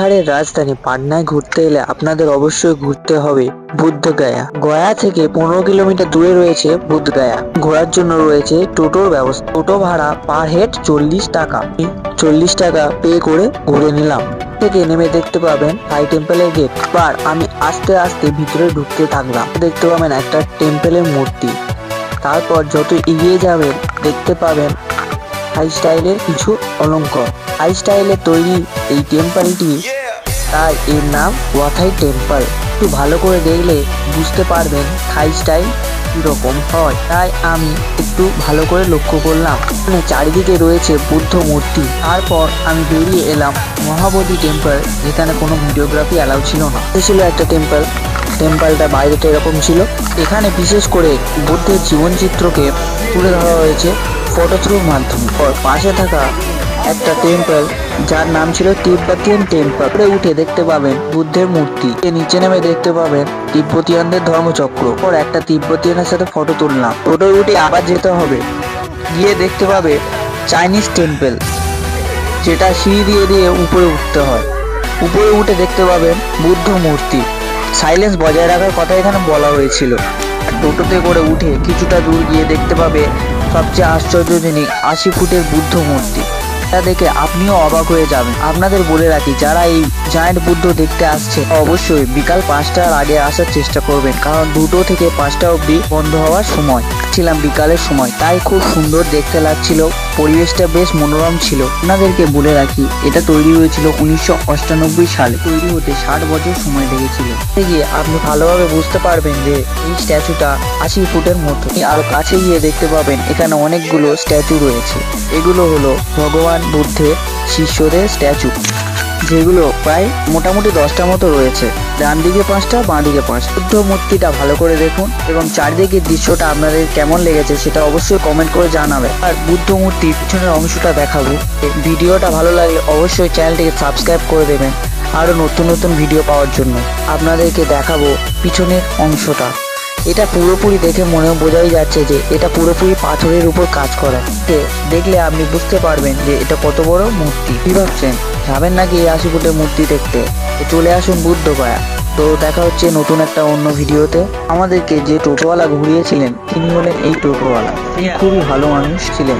বিহারের রাজধানী পাটনায় ঘুরতে এলে আপনাদের অবশ্যই ঘুরতে হবে বুদ্ধগয়া। গয়া থেকে পনেরো কিলোমিটার দূরে রয়েছে বুদ্ধগয়া। ঘোরার জন্য রয়েছে টোটোর ব্যবস্থা। টোটো ভাড়া পার হেড চল্লিশ টাকা। চল্লিশ টাকা পে করে ঘুরে নিলাম। থেকে নেমে দেখতে পাবেন হাই টেম্পলের গেট। বার আমি আস্তে আস্তে ভিতরে ঢুকতে থাকলাম। দেখতে পাবেন একটা টেম্পলের মূর্তি। তারপর যত এগিয়ে যাবেন, দেখতে পাবেন হাই স্টাইলের কিছু অলঙ্কার হাই স্টাইলে তৈরি এই টেম্পলটি তাই এর নাম ওয়াথাই টেম্পল। একটু ভালো করে দেখলে বুঝতে পারবেন থাই স্টাইল কীরকম হয়। তাই আমি একটু ভালো করে লক্ষ্য করলাম। এখানে চারিদিকে রয়েছে বুদ্ধ মূর্তি। তারপর আমি বেরিয়ে এলাম মহাবোধি টেম্পল, যেখানে কোনো ভিডিওগ্রাফি অ্যালাউ ছিল না। ছিল একটা টেম্পল। টেম্পলটা বাইরেটা এরকম ছিল। এখানে বিশেষ করে বুদ্ধের জীবনচিত্রকে তুলে ধরা হয়েছে। ফটো থ্রুর মাধ্যমে। ওর পাশে থাকা একটা টেম্পল যার নাম ছিল তিব্বতিয়ান টেম্পল উপরে উঠে দেখতে পাবেন বুদ্ধের মূর্তি। নিচে নেমে দেখতে পাবেন তিব্বতিয়ানদের ধর্মচক্র। পর একটা তিব্বতিয়ানের সাথে ফটো তুললাম। ফটোয় উঠে আবার যেতে হবে। গিয়ে দেখতে পাবে চাইনিজ টেম্পল যেটা সিঁড়ি দিয়ে দিয়ে উপরে উঠতে হয়। উপরে উঠে দেখতে পাবেন বুদ্ধ মূর্তি। সাইলেন্স বজায় রাখার কথা এখানে বলা হয়েছিল। টোটোতে করে উঠে কিছুটা দূর গিয়ে দেখতে পাবে সবচেয়ে আশ্চর্যজনক আশি ফুটের বুদ্ধ মূর্তি। এটা দেখে আপনিও অবাক হয়ে যাবেন। আপনাদের বলে রাখি, যারা এই জায়েন্ট বুদ্ধ দেখতে আসছে, অবশ্যই বিকাল পাঁচটার আগে আসার চেষ্টা করবেন, কারণ দুটো থেকে পাঁচটা অবধি বন্ধ হওয়ার সময়, ছিলাম বিকালের সময়। তাই খুব সুন্দর দেখতে লাগছিল, পরিবেশটা বেশ মনোরম ছিল। আপনাদেরকে বলে রাখি, এটা তৈরি হয়েছিল উনিশশো সালে। তৈরি হতে ষাট বছর সময় লেগেছিল। গিয়ে আপনি ভালোভাবে বুঝতে পারবেন যে, এই স্ট্যাচুটা আশি ফুটের মতো। আর কাছে গিয়ে দেখতে পাবেন, এখানে অনেকগুলো স্ট্যাচু রয়েছে। এগুলো হলো ভগবান বুদ্ধের শিষ্যদের স্ট্যাচু, যেগুলো প্রায় মোটামুটি দশটা মতো রয়েছে। ডান দিকে পাঁচটা বাঁ দিকে পাঁচটা বুদ্ধ মূর্তিটা ভালো করে দেখুন এবং চারিদিকের দৃশ্যটা আপনাদের কেমন লেগেছে সেটা অবশ্যই কমেন্ট করে জানাবে আর বুদ্ধ মূর্তির পিছনের অংশটা দেখাবো। ভিডিওটা ভালো লাগলে অবশ্যই চ্যানেলটিকে সাবস্ক্রাইব করে দেবেন। আরও নতুন নতুন ভিডিও পাওয়ার জন্য আপনাদেরকে দেখাবো পিছনের অংশটা। এটা পুরোপুরি দেখে মনে বোঝাই যাচ্ছে যে এটা পুরোপুরি পাথরের উপর কাজ করা। দেখলে আপনি বুঝতে পারবেন যে এটা কত বড় মূর্তি। কি ভাবছেন? যাবেন নাকি এই আশি ফুটের মূর্তি দেখতে? চলে আসুন বুদ্ধ গয়া তো দেখা হচ্ছে নতুন একটা অন্য ভিডিওতে। আমাদেরকে যে টোটোওয়ালা ঘুরিয়েছিলেন, তিনি হলেন এই টোটোওয়ালা। খুবই ভালো মানুষ ছিলেন।